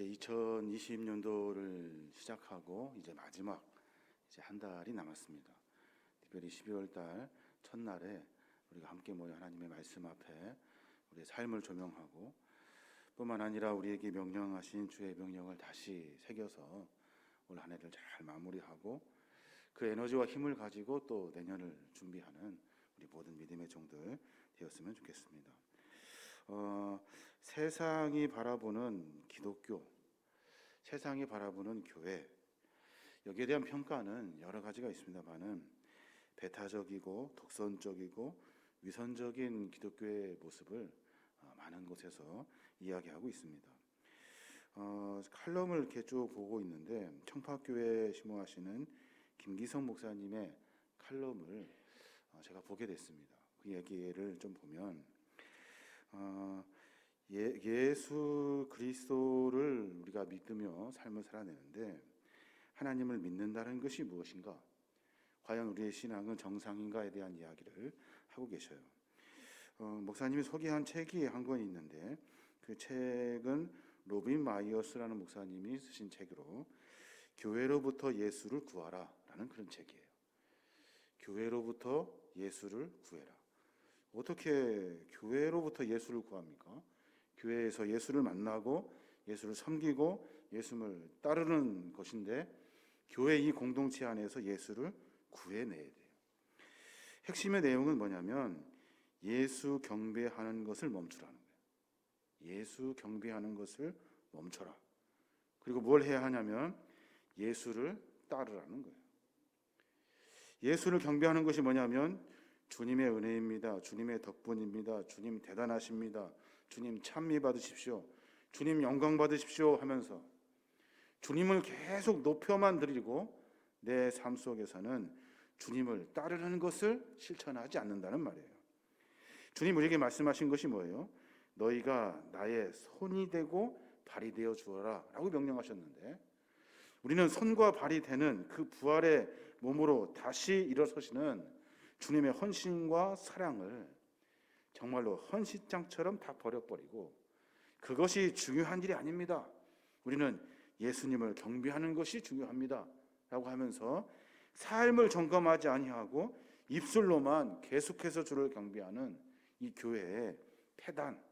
이제 2020년도를 시작하고 이제 마지막 이제 한 달이 남았습니다. 특별히 12월 달 첫날에 우리가 함께 모여 하나님의 말씀 앞에 우리의 삶을 조명하고 뿐만 아니라 우리에게 명령하신 주의 명령을 다시 새겨서 올 한 해를 잘 마무리하고 그 에너지와 힘을 가지고 또 내년을 준비하는 우리 모든 믿음의 종들 되었으면 좋겠습니다. 어, 세상이 바라보는 기독교, 세상이 바라보는 교회 여기에 대한 평가는 여러 가지가 있습니다만은 배타적이고 독선적이고 위선적인 기독교의 모습을 어, 많은 곳에서 이야기하고 있습니다. 어, 칼럼을 이렇게 쭉 보고 있는데 청파교회 심호하시는 김기성 목사님의 칼럼을 어, 제가 보게 됐습니다. 그 얘기를 좀 보면 어, 예, 예수 그리스도를 우리가 믿으며 삶을 살아내는데 하나님을 믿는다는 것이 무엇인가? 과연 우리의 신앙은 정상인가에 대한 이야기를 하고 계셔요. 어, 목사님이 소개한 책이 한 권 있는데 그 책은 로빈 마이어스라는 목사님이 쓰신 책으로 교회로부터 예수를 구하라라는 그런 책이에요. 교회로부터 예수를 구해라. 어떻게 교회로부터 예수를 구합니까? 교회에서 예수를 만나고 예수를 섬기고 예수를 따르는 것인데 교회 이 공동체 안에서 예수를 구해내야 돼요. 핵심의 내용은 뭐냐면 예수 경배하는 것을 멈추라는 거예요. 예수 경배하는 것을 멈춰라. 그리고 뭘 해야 하냐면 예수를 따르라는 거예요. 예수를 경배하는 것이 뭐냐면 주님의 은혜입니다. 주님의 덕분입니다. 주님 대단하십니다. 주님 찬미 받으십시오. 주님 영광 받으십시오 하면서 주님을 계속 높여만 드리고 내 삶 속에서는 주님을 따르는 것을 실천하지 않는다는 말이에요. 주님 우리에게 말씀하신 것이 뭐예요? 너희가 나의 손이 되고 발이 되어 주어라라고 명령하셨는데 우리는 손과 발이 되는 그 부활의 몸으로 다시 일어서시는 주님의 헌신과 사랑을 정말로 헌신장처럼 다 버려버리고 그것이 중요한 일이 아닙니다. 우리는 예수님을 경배하는 것이 중요합니다. 라고 하면서 삶을 점검하지 아니하고 입술로만 계속해서 주를 경배하는 이 교회의 폐단,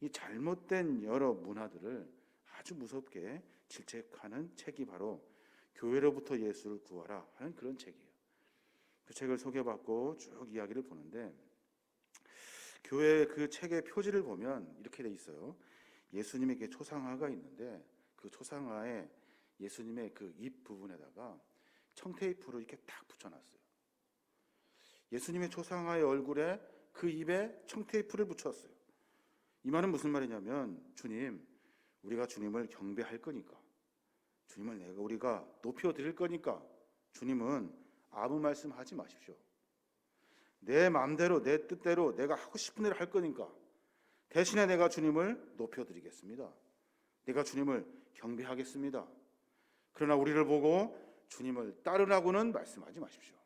이 잘못된 여러 문화들을 아주 무섭게 질책하는 책이 바로 교회로부터 예수를 구하라 하는 그런 책이에요. 그 책을 소개받고 쭉 이야기를 보는데 교회 그 책의 표지를 보면 이렇게 돼 있어요. 예수님에게 초상화가 있는데 그 초상화에 예수님의 그 입 부분에다가 청테이프로 이렇게 딱 붙여놨어요. 예수님의 초상화의 얼굴에 그 입에 청테이프를 붙였어요. 이 말은 무슨 말이냐면 주님, 우리가 주님을 경배할 거니까 주님을 내가 우리가 높여 드릴 거니까 주님은 아무 말씀 하지 마십시오. 내 마음대로 내 뜻대로 내가 하고 싶은 대로 할 거니까 대신에 내가 주님을 높여 드리겠습니다. 내가 주님을 경배하겠습니다. 그러나 우리를 보고 주님을 따르라고는 말씀하지 마십시오.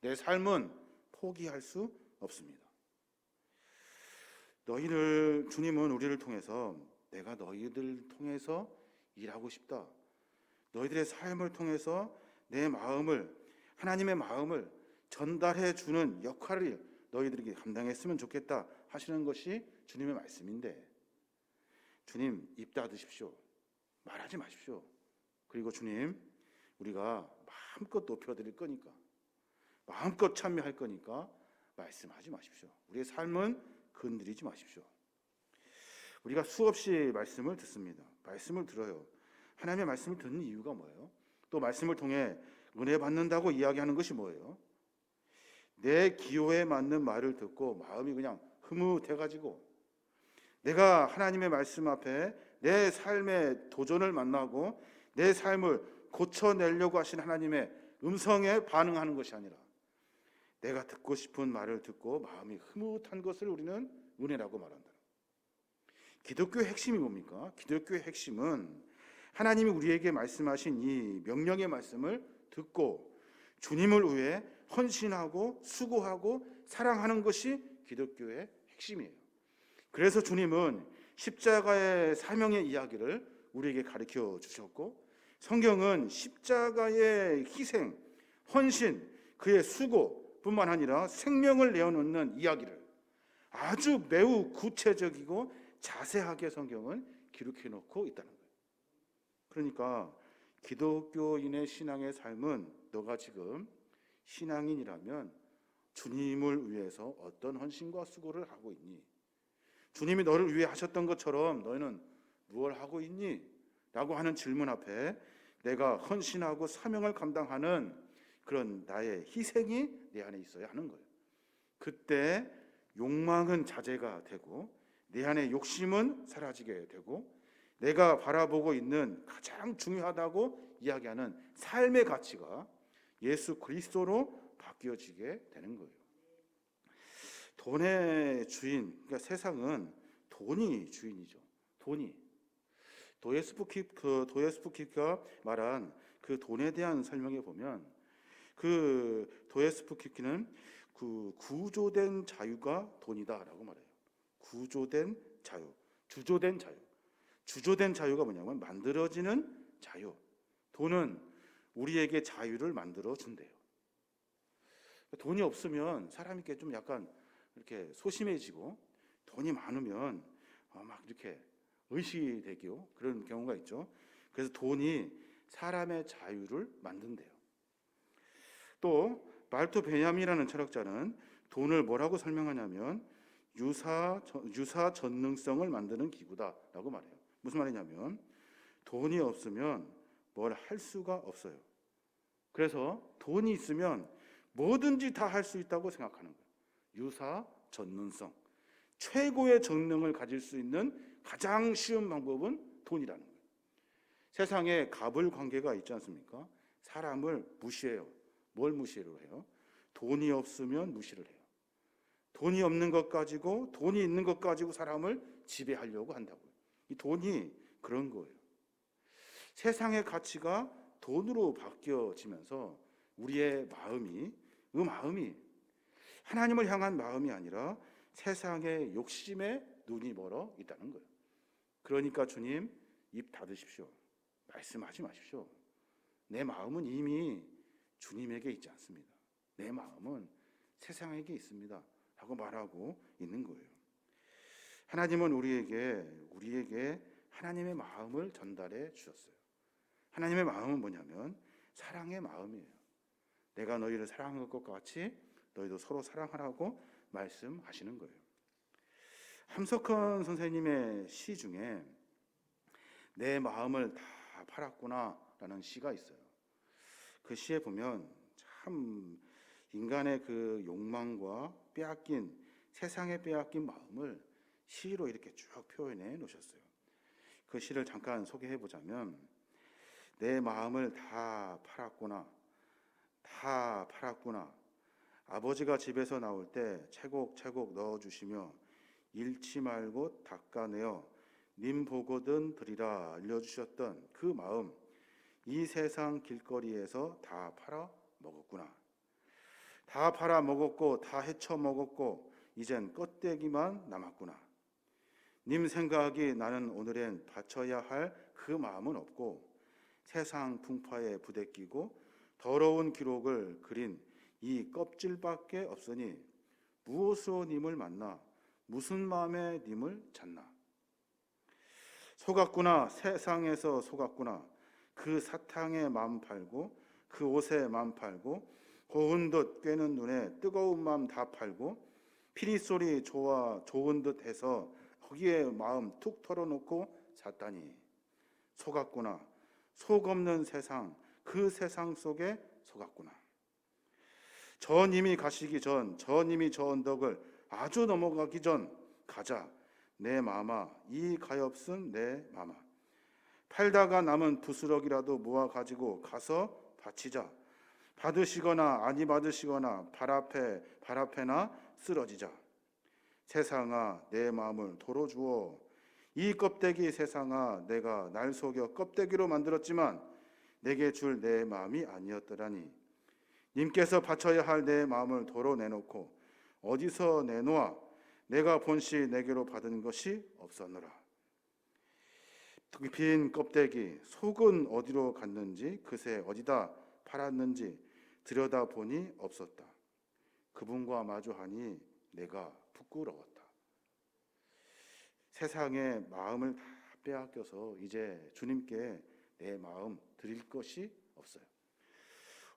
내 삶은 포기할 수 없습니다. 너희를 주님은 우리를 통해서 내가 너희들 통해서 일하고 싶다. 너희들의 삶을 통해서 내 마음을 하나님의 마음을 전달해 주는 역할을 너희들에게 감당했으면 좋겠다 하시는 것이 주님의 말씀인데 주님 입 닫으십시오. 말하지 마십시오. 그리고 주님 우리가 마음껏 높여 드릴 거니까 마음껏 참여할 거니까 말씀하지 마십시오. 우리의 삶은 건드리지 마십시오. 우리가 수없이 말씀을 듣습니다. 말씀을 들어요. 하나님의 말씀을 듣는 이유가 뭐예요? 또 말씀을 통해 은혜 받는다고 이야기하는 것이 뭐예요? 내 기호에 맞는 말을 듣고 마음이 그냥 흐뭇해가지고 내가 하나님의 말씀 앞에 내 삶의 도전을 만나고 내 삶을 고쳐내려고 하신 하나님의 음성에 반응하는 것이 아니라 내가 듣고 싶은 말을 듣고 마음이 흐뭇한 것을 우리는 은혜라고 말한다. 기독교의 핵심이 뭡니까? 기독교의 핵심은 하나님이 우리에게 말씀하신 이 명령의 말씀을 듣고 주님을 위해 헌신하고 수고하고 사랑하는 것이 기독교의 핵심이에요. 그래서 주님은 십자가의 사명의 이야기를 우리에게 가르쳐 주셨고 성경은 십자가의 희생, 헌신, 그의 수고뿐만 아니라 생명을 내어놓는 이야기를 아주 매우 구체적이고 자세하게 성경은 기록해 놓고 있다는 거예요. 그러니까 기독교인의 신앙의 삶은 너가 지금 신앙인이라면 주님을 위해서 어떤 헌신과 수고를 하고 있니? 주님이 너를 위해 하셨던 것처럼 너희는 무엇을 하고 있니? 라고 하는 질문 앞에 내가 헌신하고 사명을 감당하는 그런 나의 희생이 내 안에 있어야 하는 거예요. 그때 욕망은 자제가 되고 내 안에 욕심은 사라지게 되고 내가 바라보고 있는 가장 중요하다고 이야기하는 삶의 가치가 예수 그리스도로 바뀌어지게 되는 거예요. 돈의 주인, 그러니까 세상은 돈이 주인이죠. 돈이. 도예스푸키 그 도예스푸키가 말한 그 돈에 대한 설명에 보면 그 도예스푸키는 그 구조된 자유가 돈이다라고 말해요. 구조된 자유, 주조된 자유. 주조된 자유가 뭐냐면 만들어지는 자유. 돈은 우리에게 자유를 만들어 준대요. 돈이 없으면 사람이 좀 약간 이렇게 소심해지고 돈이 많으면 어, 막 이렇게 의식이 되고 그런 경우가 있죠. 그래서 돈이 사람의 자유를 만든대요. 또 말토 베냐민이라는 철학자는 돈을 뭐라고 설명하냐면 유사 유사 전능성을 만드는 기구다라고 말해요. 무슨 말이냐면 돈이 없으면 뭘 할 수가 없어요. 그래서 돈이 있으면 뭐든지 다 할 수 있다고 생각하는 거예요. 유사 전능성. 최고의 전능을 가질 수 있는 가장 쉬운 방법은 돈이라는 거예요. 세상에 갑을 관계가 있지 않습니까? 사람을 무시해요. 뭘 무시를 해요? 돈이 없으면 무시를 해요. 돈이 없는 것 가지고 돈이 있는 것 가지고 사람을 지배하려고 한다고요. 이 돈이 그런 거예요. 세상의 가치가 돈으로 바뀌어지면서 우리의 마음이 그 마음이 하나님을 향한 마음이 아니라 세상의 욕심에 눈이 멀어 있다는 거예요. 그러니까 주님 입 닫으십시오. 말씀하지 마십시오. 내 마음은 이미 주님에게 있지 않습니다. 내 마음은 세상에게 있습니다. 라고 말하고 있는 거예요. 하나님은 우리에게 우리에게 하나님의 마음을 전달해 주셨어요. 하나님의 마음은 뭐냐면 사랑의 마음이에요. 내가 너희를 사랑한 것 같이 너희도 서로 사랑하라고 말씀하시는 거예요. 함석헌 선생님의 시 중에 내 마음을 다 팔았구나라는 시가 있어요. 그 시에 보면 참 인간의 그 욕망과 빼앗긴 세상에 빼앗긴 마음을 시로 이렇게 쭉 표현해 놓으셨어요. 그 시를 잠깐 소개해 보자면 내 마음을 다 팔았구나. 다 팔았구나. 아버지가 집에서 나올 때 채곡채곡 넣어 주시며 잃지 말고 닦아내어 님 보거든 드리라 알려 주셨던 그 마음 이 세상 길거리에서 다 팔아 먹었구나. 다 팔아 먹었고 다 헤쳐 먹었고 이젠 껍데기만 남았구나. 님 생각이 나는 오늘엔 바쳐야 할 그 마음은 없고 세상 풍파에 부대끼고 더러운 기록을 그린 이 껍질밖에 없으니 무엇으로 님을 만나 무슨 마음에 님을 찾나? 속았구나 세상에서 속았구나. 그 사탕에 마음 팔고 그 옷에 마음 팔고 고운 듯 꿰는 눈에 뜨거운 마음 다 팔고 피리 소리 좋아 좋은 듯 해서 거기에 마음 툭 털어놓고 잤다니. 속았구나. 속 없는 세상 그 세상 속에 속았구나. 저 님이 가시기 전 저 님이 저 언덕을 아주 넘어가기 전 가자. 내 마마 이 가엾은 내 마마. 팔다가 남은 부스럭이라도 모아 가지고 가서 바치자. 받으시거나 아니 받으시거나 발 앞에 발 앞에나 쓰러지자 세상아 내 마음을 도로 주어. 이 껍데기 세상아 내가 날 속여 껍데기로 만들었지만 내게 줄 내 마음이 아니었더라니. 님께서 바쳐야 할 내 마음을 도로 내놓고 어디서 내놓아 내가 본시 내게로 받은 것이 없었노라. 그빈 껍데기 속은 어디로 갔는지 그새 어디다 팔았는지 들여다보니 없었다. 그분과 마주하니 내가 부끄러웠다. 세상의 마음을 다 빼앗겨서 이제 주님께 내 마음 드릴 것이 없어요.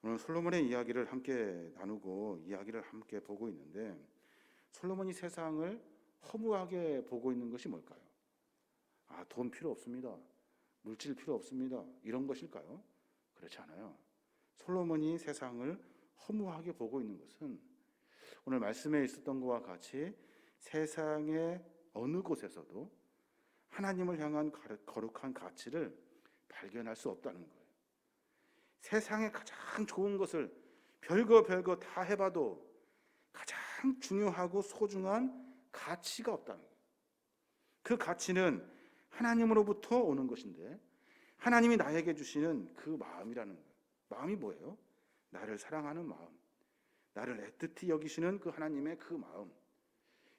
오늘 솔로몬의 이야기를 함께 나누고 이야기를 함께 보고 있는데 솔로몬이 세상을 허무하게 보고 있는 것이 뭘까요? 아, 돈 필요 없습니다. 물질 필요 없습니다. 이런 것일까요? 그렇지 않아요. 솔로몬이 세상을 허무하게 보고 있는 것은 오늘 말씀에 있었던 것과 같이 세상의 어느 곳에서도 하나님을 향한 거룩한 가치를 발견할 수 없다는 거예요. 세상에 가장 좋은 것을 별거 별거 다 해봐도 가장 중요하고 소중한 가치가 없다는 거예요. 그 가치는 하나님으로부터 오는 것인데 하나님이 나에게 주시는 그 마음이라는 거예요. 마음이 뭐예요? 나를 사랑하는 마음. 나를 애틋히 여기시는 그 하나님의 그 마음.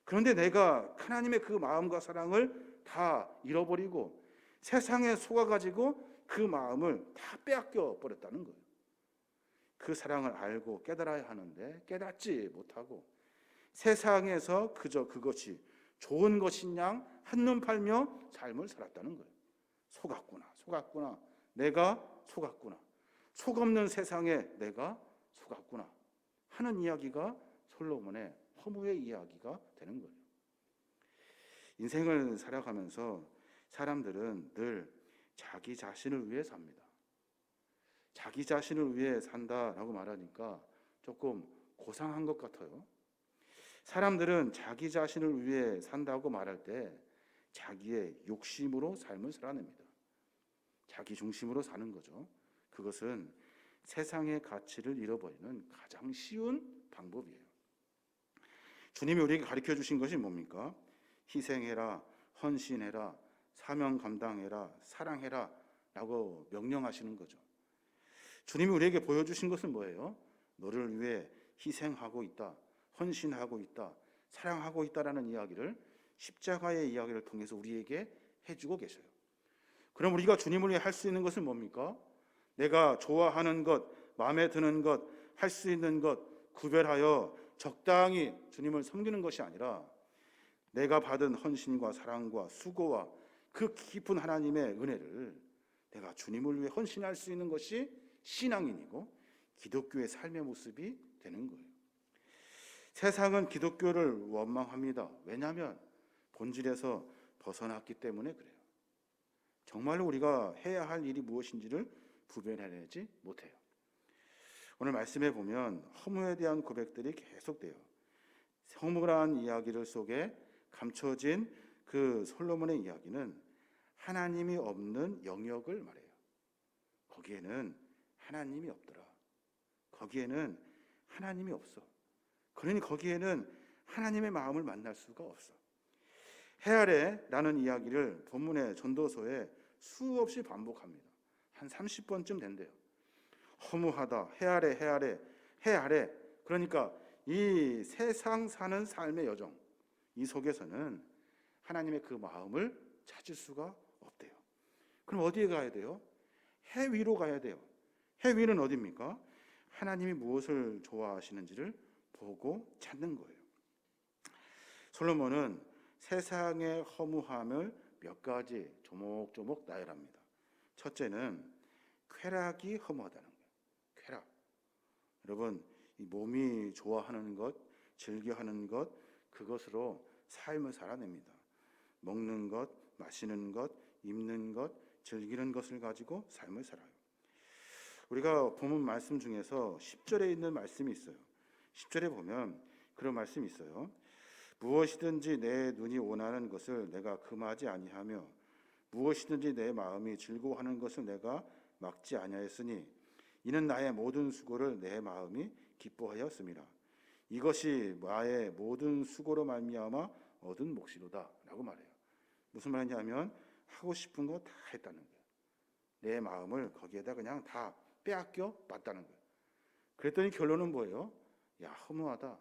그런데 내가 하나님의 그 마음과 사랑을 다 잃어버리고 세상에 속아가지고 그 마음을 다 빼앗겨 버렸다는 거예요. 그 사랑을 알고 깨달아야 하는데 깨닫지 못하고 세상에서 그저 그것이 좋은 것인 양 한눈 팔며 삶을 살았다는 거예요. 속았구나, 속았구나. 내가 속았구나. 속 없는 세상에 내가 속았구나. 하는 이야기가 솔로몬의 허무의 이야기가 되는 거예요. 인생을 살아가면서 사람들은 늘 자기 자신을 위해 삽니다. 자기 자신을 위해 산다라고 말하니까 조금 고상한 것 같아요. 사람들은 자기 자신을 위해 산다고 말할 때 자기의 욕심으로 삶을 살아냅니다. 자기 중심으로 사는 거죠. 그것은 세상의 가치를 잃어버리는 가장 쉬운 방법이에요. 주님이 우리에게 가르쳐 주신 것이 뭡니까? 희생해라, 헌신해라, 사명 감당해라, 사랑해라 라고 명령하시는 거죠. 주님이 우리에게 보여주신 것은 뭐예요? 너를 위해 희생하고 있다, 헌신하고 있다, 사랑하고 있다라는 이야기를 십자가의 이야기를 통해서 우리에게 해주고 계셔요. 그럼 우리가 주님을 위해 할 수 있는 것은 뭡니까? 내가 좋아하는 것, 마음에 드는 것, 할 수 있는 것 구별하여 적당히 주님을 섬기는 것이 아니라 내가 받은 헌신과 사랑과 수고와 그 깊은 하나님의 은혜를 내가 주님을 위해 헌신할 수 있는 것이 신앙인이고 기독교의 삶의 모습이 되는 거예요. 세상은 기독교를 원망합니다. 왜냐하면 본질에서 벗어났기 때문에 그래요. 정말로 우리가 해야 할 일이 무엇인지를 구별해내지 못해요. 오늘 말씀해 보면 허무에 대한 고백들이 계속돼요. 허무란 이야기를 속에 감춰진 그 솔로몬의 이야기는 하나님이 없는 영역을 말해요. 거기에는 하나님이 없더라. 거기에는 하나님이 없어. 그러니 거기에는 하나님의 마음을 만날 수가 없어. 해 아래라는 이야기를 본문의 전도서에 수없이 반복합니다. 한 30번쯤 된대요. 허무하다. 해 아래 해 아래 해 아래. 그러니까 이 세상 사는 삶의 여정 이 속에서는 하나님의 그 마음을 찾을 수가 없대요. 그럼 어디에 가야 돼요? 해 위로 가야 돼요. 해 위는 어디입니까? 하나님이 무엇을 좋아하시는지를 보고 찾는 거예요. 솔로몬은 세상의 허무함을 몇 가지 조목조목 나열합니다. 첫째는 쾌락이 허무하다는 거예요. 쾌락. 여러분, 이 몸이 좋아하는 것, 즐겨하는 것, 그것으로 삶을 살아냅니다. 먹는 것, 마시는 것, 입는 것, 즐기는 것을 가지고 삶을 살아요. 우리가 본문 말씀 중에서 10절에 있는 말씀이 있어요. 10절에 보면 그런 말씀이 있어요. 무엇이든지 내 눈이 원하는 것을 내가 금하지 아니하며 무엇이든지 내 마음이 즐거워하는 것을 내가 막지 아니하였으니 이는 나의 모든 수고를 내 마음이 기뻐하였습니다. 이것이 나의 모든 수고로 말미암아 얻은 몫이로다라고 말해요. 무슨 말이냐면 하고 싶은 거 다 했다는 거예요. 내 마음을 거기에다 그냥 다 빼앗겨 봤다는 거예요. 그랬더니 결론은 뭐예요? 야 허무하다.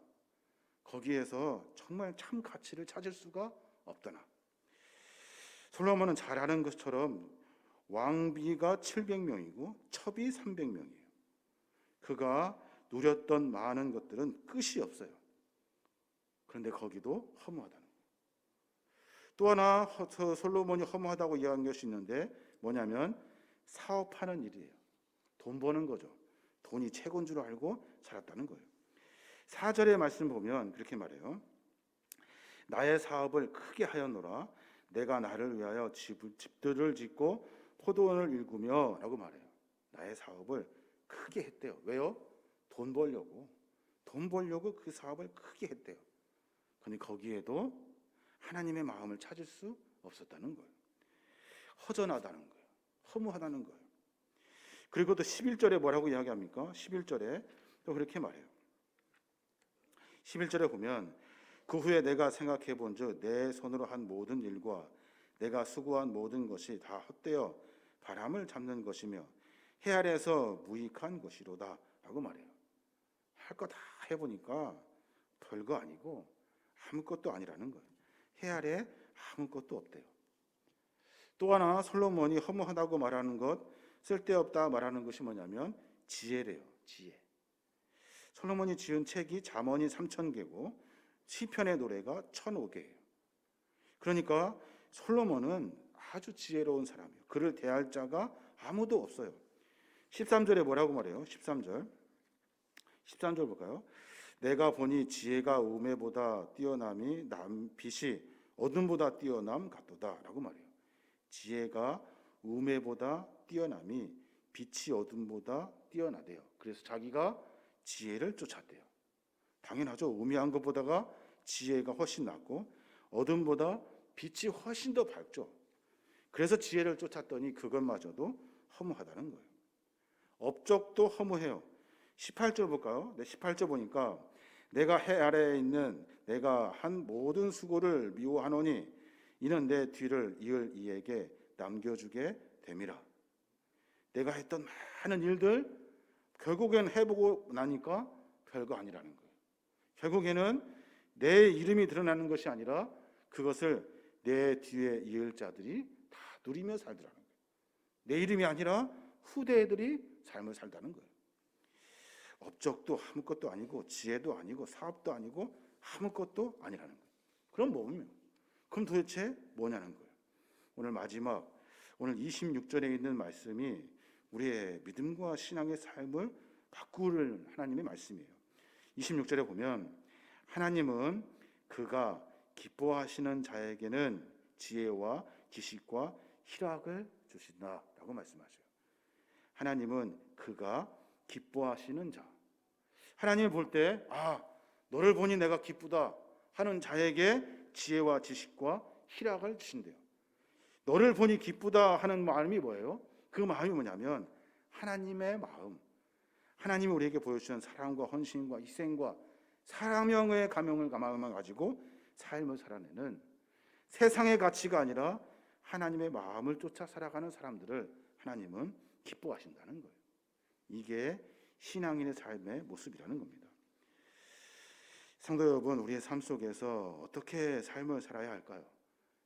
거기에서 정말 참 가치를 찾을 수가 없더나. 솔로몬은 잘 아는 것처럼 왕비가 700명이고 첩이 300명이에요. 그가 누렸던 많은 것들은 끝이 없어요. 그런데 거기도 허무하다는 거예요. 또 하나 허- 솔로몬이 허무하다고 이야기한 것이 있는데 뭐냐면 사업하는 일이에요. 돈 버는 거죠. 돈이 최고인 줄 알고 살았다는 거예요. 4절의 말씀 보면 그렇게 말해요. 나의 사업을 크게 하였노라. 내가 나를 위하여 집, 집들을 짓고 포도원을 일구며 라고 말해요. 나의 사업을 크게 했대요. 왜요? 돈 벌려고. 돈 벌려고 그 사업을 크게 했대요. 근데 거기에도 하나님의 마음을 찾을 수 없었다는 거예요. 허전하다는 거예요. 허무하다는 거예요. 그리고 또 11절에 뭐라고 이야기합니까? 11절에 또 그렇게 말해요. 11절에 보면 그 후에 내가 생각해 본즉 내 손으로 한 모든 일과 내가 수고한 모든 것이 다 헛되어 바람을 잡는 것이며 해 아래에서 무익한 것이로다라고 말해요. 할 거 다 해보니까 별거 아니고 아무것도 아니라는 거예요. 해 아래 아무것도 없대요. 또 하나 솔로몬이 허무하다고 말하는 것, 쓸데없다 말하는 것이 뭐냐면 지혜래요. 지혜. 솔로몬이 지은 책이 잠언이 3천 개고 시편의 노래가 1,005개예요. 그러니까 솔로몬은 아주 지혜로운 사람이에요. 그를 대할 자가 아무도 없어요. 13절에 뭐라고 말해요? 13절. 13절 볼까요? 내가 보니 지혜가 우매보다 뛰어남이 남 빛이 어둠보다 뛰어남 같도다라고 말해요. 지혜가 우매보다 뛰어남이 빛이 어둠보다 뛰어나대요. 그래서 자기가 지혜를 쫓았대요. 당연하죠. 우매한 것보다가 지혜가 훨씬 낫고 어둠보다 빛이 훨씬 더 밝죠. 그래서 지혜를 쫓았더니 그것마저도 허무하다는 거예요. 업적도 허무해요. 18절 볼까요? 네, 18절 보니까 내가 해 아래에 있는 내가 한 모든 수고를 미워하노니 이는 내 뒤를 이을 이에게 남겨주게 됨이라. 내가 했던 많은 일들 결국엔 해보고 나니까 별거 아니라는 거예요. 결국에는 내 이름이 드러나는 것이 아니라 그것을 내 뒤에 이을 자들이 다 누리며 살더라는 거예요. 내 이름이 아니라 후대들이 삶을 살다는 거예요. 업적도 아무것도 아니고 지혜도 아니고 사업도 아니고 아무것도 아니라는 거예요. 그럼 뭐냐? 그럼 도대체 뭐냐는 거예요. 오늘 마지막 오늘 26절에 있는 말씀이 우리의 믿음과 신앙의 삶을 바꾸는 하나님의 말씀이에요. 26절에 보면 하나님은 그가 기뻐하시는 자에게는 지혜와 지식과 희락을 주신다라고 말씀하셔요. 하나님은 그가 기뻐하시는 자. 하나님을 볼 때, 아, 너를 보니 내가 기쁘다 하는 자에게 지혜와 지식과 희락을 주신대요. 너를 보니 기쁘다 하는 마음이 뭐예요? 그 마음이 뭐냐면 하나님의 마음. 하나님이 우리에게 보여주신 사랑과 헌신과 희생과 사랑명의 가명을 마음을 가지고 삶을 살아내는 세상의 가치가 아니라 하나님의 마음을 쫓아 살아가는 사람들을 하나님은 기뻐하신다는 거예요. 이게 신앙인의 삶의 모습이라는 겁니다. 성도 여러분, 우리의 삶 속에서 어떻게 삶을 살아야 할까요?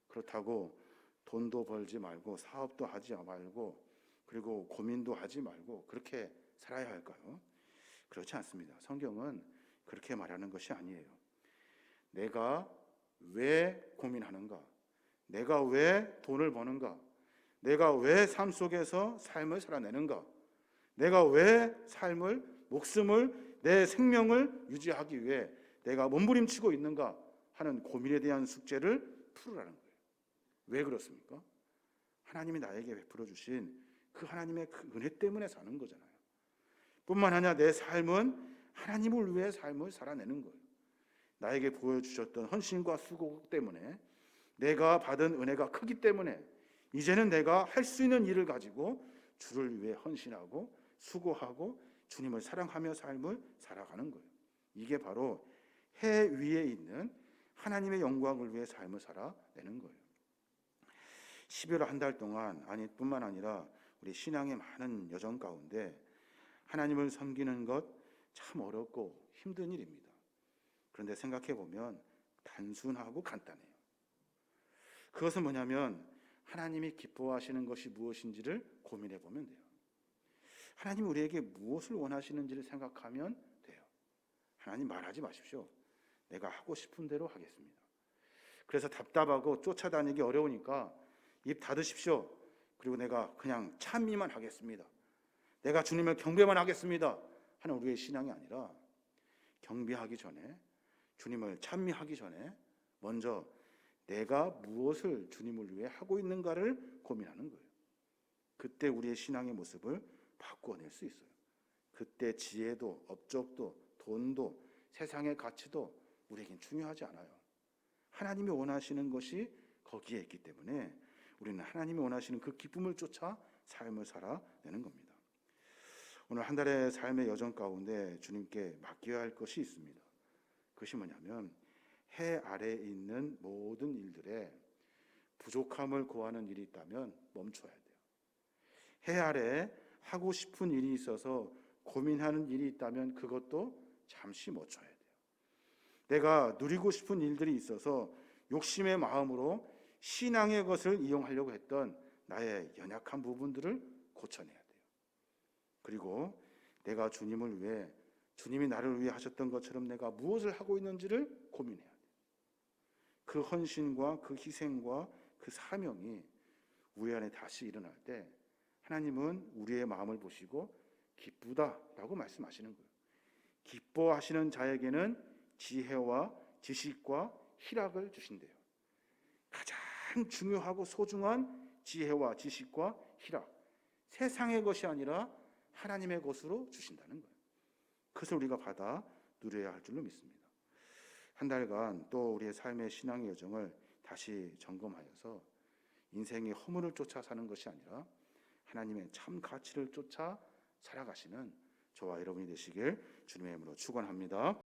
그렇다고 돈도 벌지 말고 사업도 하지 말고 그리고 고민도 하지 말고 그렇게 살아야 할까요? 그렇지 않습니다. 성경은 그렇게 말하는 것이 아니에요. 내가 왜 고민하는가? 내가 왜 돈을 버는가? 내가 왜 삶 속에서 삶을 살아내는가? 내가 왜 삶을 목숨을 내 생명을 유지하기 위해 내가 몸부림치고 있는가 하는 고민에 대한 숙제를 풀으라는 거예요. 왜 그렇습니까? 하나님이 나에게 베풀어 주신 그 하나님의 그 은혜 때문에 사는 거잖아요. 뿐만 아니라 내 삶은 하나님을 위해 삶을 살아내는 거예요. 나에게 보여주셨던 헌신과 수고 때문에 내가 받은 은혜가 크기 때문에 이제는 내가 할 수 있는 일을 가지고 주를 위해 헌신하고 수고하고 주님을 사랑하며 삶을 살아가는 거예요. 이게 바로 해 위에 있는 하나님의 영광을 위해 삶을 살아내는 거예요. 12월 한달 동안 아니 뿐만 아니라 우리 신앙의 많은 여정 가운데 하나님을 섬기는 것 참 어렵고 힘든 일입니다. 그런데 생각해 보면 단순하고 간단해요. 그것은 뭐냐면 하나님이 기뻐하시는 것이 무엇인지를 고민해 보면 돼요. 하나님 우리에게 무엇을 원하시는지를 생각하면 돼요. 하나님 말하지 마십시오. 내가 하고 싶은 대로 하겠습니다. 그래서 답답하고 쫓아다니기 어려우니까 입 닫으십시오. 그리고 내가 그냥 찬미만 하겠습니다. 내가 주님을 경배만 하겠습니다. 하는 우리의 신앙이 아니라 경배하기 전에 주님을 찬미하기 전에 먼저 내가 무엇을 주님을 위해 하고 있는가를 고민하는 거예요. 그때 우리의 신앙의 모습을 바꿔낼 수 있어요. 그때 지혜도 업적도 돈도 세상의 가치도 우리에겐 중요하지 않아요. 하나님이 원하시는 것이 거기에 있기 때문에 우리는 하나님이 원하시는 그 기쁨을 쫓아 삶을 살아내는 겁니다. 오늘 한 달의 삶의 여정 가운데 주님께 맡겨야 할 것이 있습니다. 그것이 뭐냐면 해 아래에 있는 모든 일들에 부족함을 구하는 일이 있다면 멈춰야 돼요. 해 아래에 하고 싶은 일이 있어서 고민하는 일이 있다면 그것도 잠시 멈춰야 돼요. 내가 누리고 싶은 일들이 있어서 욕심의 마음으로 신앙의 것을 이용하려고 했던 나의 연약한 부분들을 고쳐내야 돼요. 그리고 내가 주님을 위해 주님이 나를 위해 하셨던 것처럼 내가 무엇을 하고 있는지를 고민해야 돼요. 그 헌신과 그 희생과 그 사명이 우리 안에 다시 일어날 때 하나님은 우리의 마음을 보시고 기쁘다라고 말씀하시는 거예요. 기뻐하시는 자에게는 지혜와 지식과 희락을 주신대요. 가장 중요하고 소중한 지혜와 지식과 희락. 세상의 것이 아니라 하나님의 것으로 주신다는 거예요. 그것을 우리가 받아 누려야 할 줄로 믿습니다. 한 달간 또 우리의 삶의 신앙의 여정을 다시 점검하여서 인생의 허물을 쫓아 사는 것이 아니라 하나님의 참 가치를 쫓아 살아가시는 저와 여러분이 되시길 주님의 이름으로 축원합니다.